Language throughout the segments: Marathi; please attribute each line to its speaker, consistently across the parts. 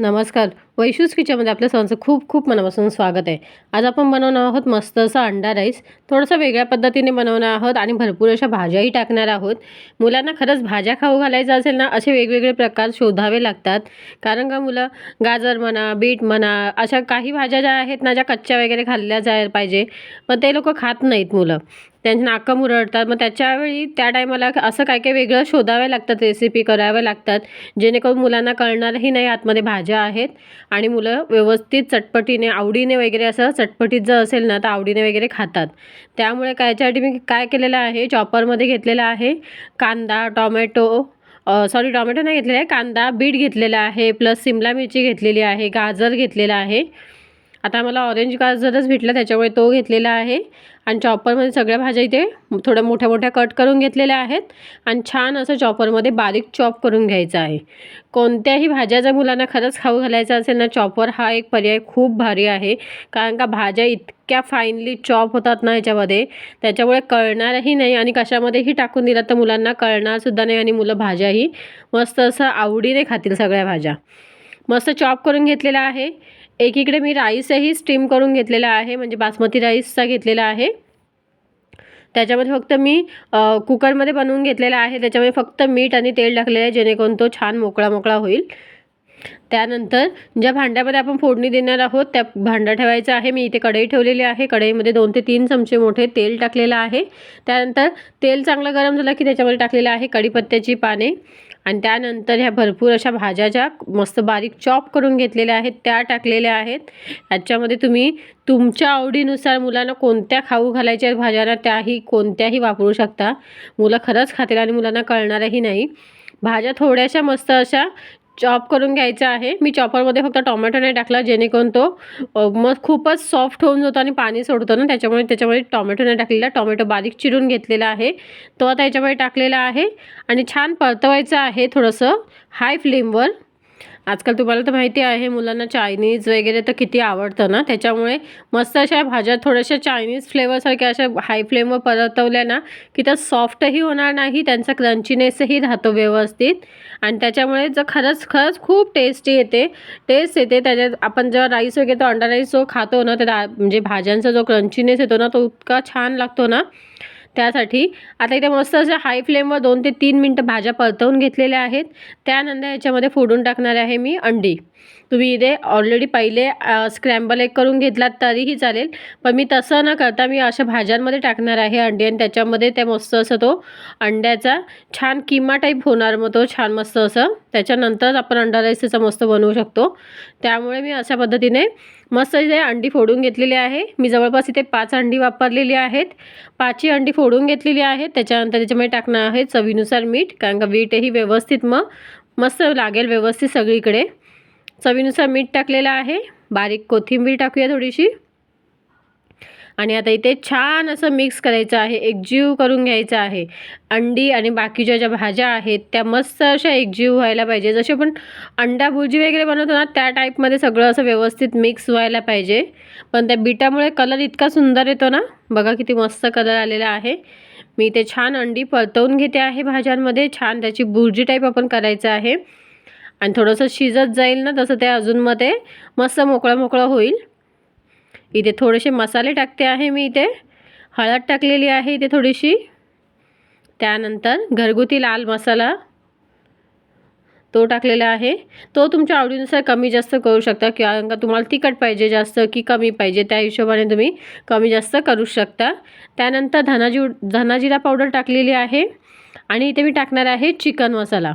Speaker 1: नमस्कार. वैशूज किचनमध्ये आपल्या सर्वांचं खूप खूप मनापासून स्वागत आहे. आज आपण बनवणार आहोत मस्त असा अंडा राईस. थोडंसं वेगळ्या पद्धतीने बनवणार आहोत आणि भरपूर अशा भाज्याही टाकणार आहोत. मुलांना खरंच भाज्या खाऊ घालायचं असेल ना असे वेगवेगळे प्रकार शोधावे लागतात. कारण का मुलं गाजर म्हणा बीट म्हणा अशा काही भाज्या ज्या आहेत ना ज्या कच्च्या वगैरे खाल्ल्या जायला पाहिजे. पण ते लोक खात नाहीत मुलं. त्यांची नाकं मुरडतात. मग त्याच्यावेळी त्या टायमाला असं काय काय वेगळं शोधाव्या लागतात रेसिपी कराव्या लागतात. जेणेकरून मुलांना कळणारही नाही आतमध्ये भाज्या आहेत आणि मुलं व्यवस्थित चटपटीने आवडीने वगैरे असं चटपटीत जर असेल ना तर आवडीने वगैरे खातात. त्यामुळे काय याच्यासाठी मी काय केलेलं आहे चॉपरमध्ये घेतलेलं आहे कांदा टॉमॅटो सॉरी टॉमॅटो नाही घेतलेला आहे कांदा बीट घेतलेला आहे प्लस सिमला मिरची घेतलेली आहे गाजर घेतलेला आहे. आता मला ऑरेंज गाजरच भेटला त्याच्यामुळे तो घेतलेला आहे. आणि चॉपरमध्ये सगळ्या भाज्या इथे थोड्या मोठ्या मोठ्या कट करून घेतलेल्या आहेत. आणि छान असं चॉपरमध्ये बारीक चॉप करून घ्यायचं आहे. कोणत्याही भाज्या जर मुलांना खरंच खाऊ घालायचं असेल ना चॉपर हा एक पर्याय खूप भारी आहे. कारण का भाज्या इतक्या फाईनली चॉप होतात ना ह्याच्यामध्ये त्याच्यामुळे कळणारही नाही आणि कशामध्येही टाकून दिलं तर मुलांना कळणारसुद्धा नाही आणि मुलं भाज्याही मस्त असं आवडीने खातील सगळ्या भाज्या. मस्त चॉप करून घेतलेला आहे. एकीकडे मी राईसही स्टीम करून घेतलेला आहे म्हणजे बासमती राईसचा घेतलेला आहे. त्याच्यामध्ये फक्त मी कुकरमध्ये बनवून घेतलेला आहे. त्याच्यामध्ये फक्त मीठ आणि तेल टाकलेलं आहे जेणेकरून तो छान मोकळा मोकळा होईल. त्यानंतर ज्या भांड्यामध्ये आपण फोडणी देणार आहोत त्या भांडा ठेवायचा आहे. मी इथे कढई ठेवलेली आहे. कढईमध्ये दोन ते तीन चमचे मोठे तेल टाकलेलं आहे. त्यानंतर तेल चांगलं गरम झालं की त्याच्यामध्ये टाकलेलं आहे कढीपत्त्याची पाने. आणि त्यानंतर ह्या भरपूर अशा भाज्या ज्या मस्त बारीक चॉप करून घेतलेल्या आहेत त्या टाकलेल्या आहेत. ह्याच्यामध्ये तुम्ही तुमच्या आवडीनुसार मुलांना कोणत्या खाऊ घालायच्या भाज्यांना त्याही कोणत्याही वापरू शकता. मुलं खरंच खातील आणि मुलांना कळणारही नाही. भाज्या थोड्याशा मस्त अशा चॉप करून घ्यायचा आहे. मी चॉपरमध्ये फक्त टोमॅटो नाही टाकला जेणेकरून तो मग खूपच सॉफ्ट होऊन जातो आणि पाणी सोडतो ना. त्याच्यामुळे त्याच्यामध्ये टॉमॅटो नाही टाकलेला. टॉमॅटो बारीक चिरून घेतलेला आहे. तो आता याच्यामध्ये टाकलेला आहे. आणि छान परतवायचं आहे थोडंसं हाय फ्लेमवर आजकाल तुम्हाला तर माहिती आहे मुलांना चायनीज वगैरे तर किती आवडतं ना? त्याच्यामुळे मस्त अशा भाज्या थोड्याशा चायनीज फ्लेवरसारख्या अशा हाय फ्लेमवर परतवल्या ना की त्या सॉफ्टही होणार नाही त्यांचा क्रंचीनेसही राहतो व्यवस्थित. आणि त्याच्यामुळे जर खरंच खरंच खूप टेस्टी येते. टेस्ट येते त्याच्यात आपण जेव्हा राईस वगैरे तो अंडा राईस जो खातो ना तर म्हणजे भाज्यांचा जो क्रंचीनेस येतो ना तो इतका छान लागतो ना. त्यासाठी आता इथे मस्त असं हाय फ्लेमवर दोन ते तीन मिनटं भाज्या परतवून घेतलेल्या आहेत. त्यानंतर याच्यामध्ये फोडून टाकणार आहे मी अंडी. तुम्ही इथे ऑलरेडी पहिले स्क्रॅम्बल एक करून घेतलात तरीही चालेल. पण मी तसं न करता मी अशा भाज्यांमध्ये टाकणार आहे अंडी आणि त्याच्यामध्ये ते मस्त असं तो अंड्याचा छान किमा टाईप होणार मग तो छान मस्त असं. त्याच्यानंतर आपण अंडा राईस त्याचा मस्त बनवू शकतो. त्यामुळे मी अशा पद्धतीने मस्त इथे अंडी फोडून घेतलेली आहे. मी जवळपास इथे पाच अंडी वापरलेली आहेत. पाचही अंडी फोडून घेतलेली आहेत. त्याच्यानंतर त्याच्यामध्ये टाकणार आहे चवीनुसार मीठ कारण का मीठही व्यवस्थित मग मस्त लागेल व्यवस्थित सगळीकडे. चवीनुसार मीठ टाकलेलं आहे. बारीक कोथिंबीर टाकूया थोडीशी. आणि आता इथे छान असं मिक्स करायचं आहे. एकजीव करून घ्यायचं आहे. अंडी आणि बाकीच्या ज्या भाज्या आहेत त्या मस्त अशा एकजीव व्हायला पाहिजे. जसे आपण अंडा भुर्जी वगैरे बनवतो ना त्या टाईपमध्ये सगळं असं व्यवस्थित मिक्स व्हायला पाहिजे. पण त्या बिटामुळे कलर इतका सुंदर येतो ना. बघा किती मस्त कलर आलेला आहे. मी इथे छान अंडी परतवून घेते आहे भाज्यांमध्ये. छान त्याची भुर्जी टाईप आपण करायचं आहे. आणि थोडंसं शिजत जाईल ना तसं ते अजून मग ते मस्त मोकळं मोकळं होईल. इथे थोडेसे मसाले टाकते आहे मी इथे. हळद टाकलेली आहे इथे थोडीशी. त्यानंतर घरगुती लाल मसाला तो टाकलेला आहे. तो तुमच्या आवडीनुसार कमी जास्त करू शकता किंवा का तुम्हाला तिखट पाहिजे जास्त की कमी पाहिजे त्या हिशोबाने तुम्ही कमी जास्त करू शकता. त्यानंतर धनाजी धनाजिरा पावडर टाकलेली आहे. आणि इथे मी टाकणार आहे चिकन मसाला.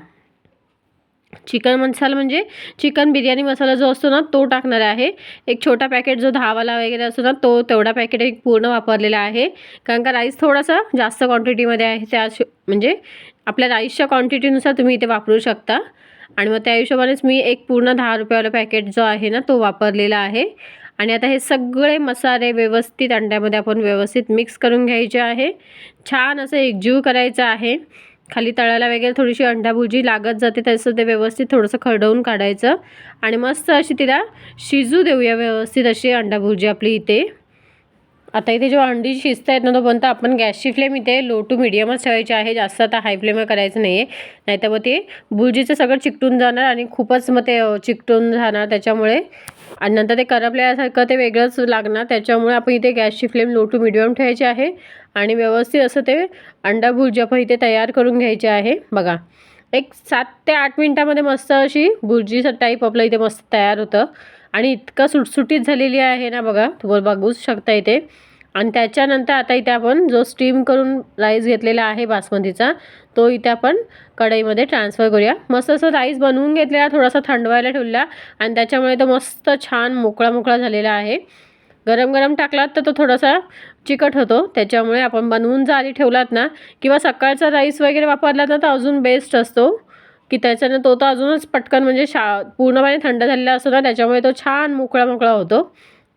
Speaker 1: चिकन मसाला म्हणजे चिकन बिर्याणी मसाला जो असतो ना तो टाकणार आहे. एक छोटा पॅकेट जो दहावाला वगैरे असतो ना तो तेवढा पॅकेट एक पूर्ण वापरलेला आहे. कारण का राईस थोडासा जास्त क्वांटिटीमध्ये आहे त्या म्हणजे आपल्या राईसच्या क्वांटिटीनुसार तुम्ही इथे वापरू शकता. आणि मग त्या हिशोबानेच मी एक पूर्ण दहा रुपयावाला पॅकेट जो आहे ना तो वापरलेला आहे. आणि आता हे सगळे मसाले व्यवस्थित अंड्यामध्ये आपण व्यवस्थित मिक्स करून घ्यायचे आहे. छान असं एकजीव करायचं आहे. खाली तळायला वगैरे थोडीशी अंडाभुजी लागत जाते तसं ते व्यवस्थित थोडंसं खडवून काढायचं. आणि मस्त अशी तिला शिजू देऊया व्यवस्थित अशी अंडाभुजी आपली इथे. आता इथे जेव्हा अंडी शिजत आहेत ना तोपर्यंत आपण गॅसची फ्लेम इथे लो टू मिडियमच ठेवायची आहे. जास्त आता हाय फ्लेमवर करायचं नाही आहे नाहीतर मग ते बुर्जीचं सगळं चिकटून जाणार आणि खूपच मग ते चिकटून जाणार त्याच्यामुळे आणि नंतर ते करपल्यासारखं ते वेगळंच लागणार. त्याच्यामुळे आपण इथे गॅसची फ्लेम लो टू मिडियम ठेवायची आहे. आणि व्यवस्थित असं ते अंडा भुर्जी आपण इथे तयार करून घ्यायचे आहे. बघा एक सात ते आठ मिनटामध्ये मस्त अशी भुर्जी टाईप आपलं इथे मस्त तयार होतं. आणि इतकं सुटसुटीत झालेली आहे ना बघा तुम्हाला बघूच शकता इथे. आणि त्याच्यानंतर आता इथे आपण जो स्टीम करून राईस घेतलेला आहे बासमतीचा तो इथे आपण कढईमध्ये ट्रान्सफर करूया. मस्त असं राईस बनवून घेतलेला थोडासा थंडवायला ठेवला आणि त्याच्यामुळे तो मस्त छान मोकळा मोकळा झालेला आहे. गरम गरम टाकलात तर तो थोडासा चिकट होतो. त्याच्यामुळे आपण बनवून जर आधी ठेवलात ना किंवा सकाळचा राईस वगैरे वापरला ना तर अजून बेस्ट असतो. की त्याच्यानं तो तर अजूनच पटकन म्हणजे शा पूर्णपणे थंड झालेला असतो ना त्याच्यामुळे तो छान मोकळा मोकळा होतो.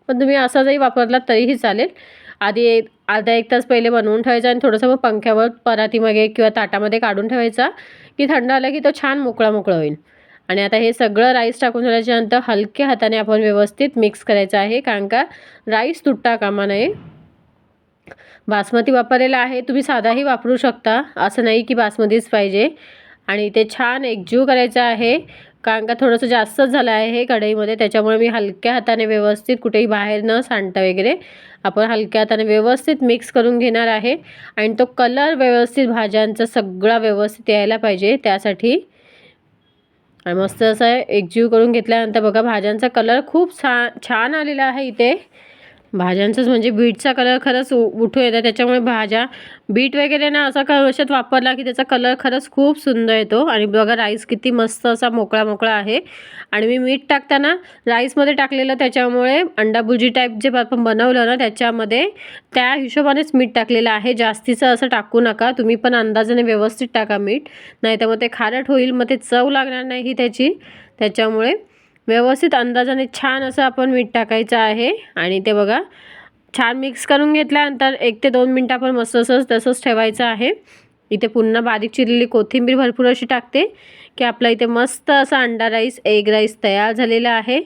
Speaker 1: पण तुम्ही असा जरी वापरलात तरीही चालेल. आधी एक अर्धा एक तास पहिले बनवून ठेवायचा आणि थोडंसं मग पंख्यावर परातीमध्ये किंवा ताटामध्ये काढून ठेवायचा की थंड आला की तो छान मोकळा मोकळा होईल. आणि आता हे सगळं राईस टाकून झाल्याच्यानंतर हलक्या हाताने आपण व्यवस्थित मिक्स करायचं आहे कारण का राईस तुटता कामा नये. बासमती वापरलेला आहे तुम्ही साधाही वापरू शकता असं नाही की बासमतीच पाहिजे. आणि ते छान एकजीव करायचं आहे. कारण का थोडंसं जास्तच झालं आहे हे कढईमध्ये त्याच्यामुळे मी हलक्या हाताने व्यवस्थित कुठेही बाहेर न सांडता वगैरे आपण हलक्या हाताने व्यवस्थित मिक्स करून घेणार आहे. आणि तो कलर व्यवस्थित भाज्यांचा सगळा व्यवस्थित यायला पाहिजे त्यासाठी. आणि मस्त असं एकजीव करून घेतल्यानंतर बघा भाज्यांचा कलर खूप छान छान आलेला आहे इथे. भाज्यांचंच म्हणजे बीटचा कलर खरंच उ- येतो. त्याच्यामुळे भाज्या बीट वगैरे ना असा कशात वापरला की त्याचा कलर खरंच खूप सुंदर येतो. आणि बघा राईस किती मस्त असा मोकळा मोकळा आहे. आणि मी मीठ टाकताना राईसमध्ये टाकलेलं त्याच्यामुळे अंडा भुर्जी टाईप जे आपण बनवलं ना त्याच्यामध्ये त्या हिशोबानेच मीठ टाकलेलं आहे. जास्तीचं असं टाकू नका. तुम्ही पण अंदाजाने व्यवस्थित टाका मीठ. नाही तर मग ते खारट होईल मग ते चव लागणार नाही त्याची. त्याच्यामुळे व्यवस्थित अंदाजाने छान असं आपण मीठ टाकायचं आहे. आणि ते बघा छान मिक्स करून घेतल्यानंतर एक ते दोन मिनटं आपण मस्त असं तसंच ठेवायचं आहे. इथे पुन्हा बारीक चिरलेली कोथिंबीर भरपूर अशी टाकते की आपला इथे मस्त असा अंडा राईस एग राईस तयार झालेला आहे.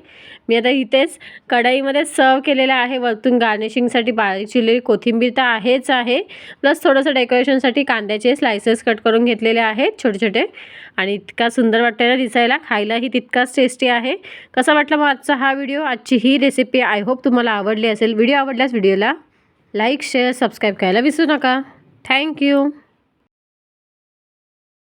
Speaker 1: मी आता इथेच कढईमध्ये सर्व केलेला आहे. वरतून गार्निशिंगसाठी बारीक चिरलेली कोथिंबीर तर आहेच आहे. प्लस थोडंसं डेकोरेशनसाठी कांद्याचे स्लायसेस कट करून घेतलेले आहेत छोटे छोटे. आणि इतका सुंदर वाटतं ना दिसायला. खायलाही तितकाच टेस्टी आहे. कसा वाटला मग आजचा हा व्हिडिओ आजची ही रेसिपी आय होप तुम्हाला आवडली असेल. व्हिडिओ आवडल्यास व्हिडिओला लाईक शेअर सबस्क्राईब करायला विसरू नका. थँक्यू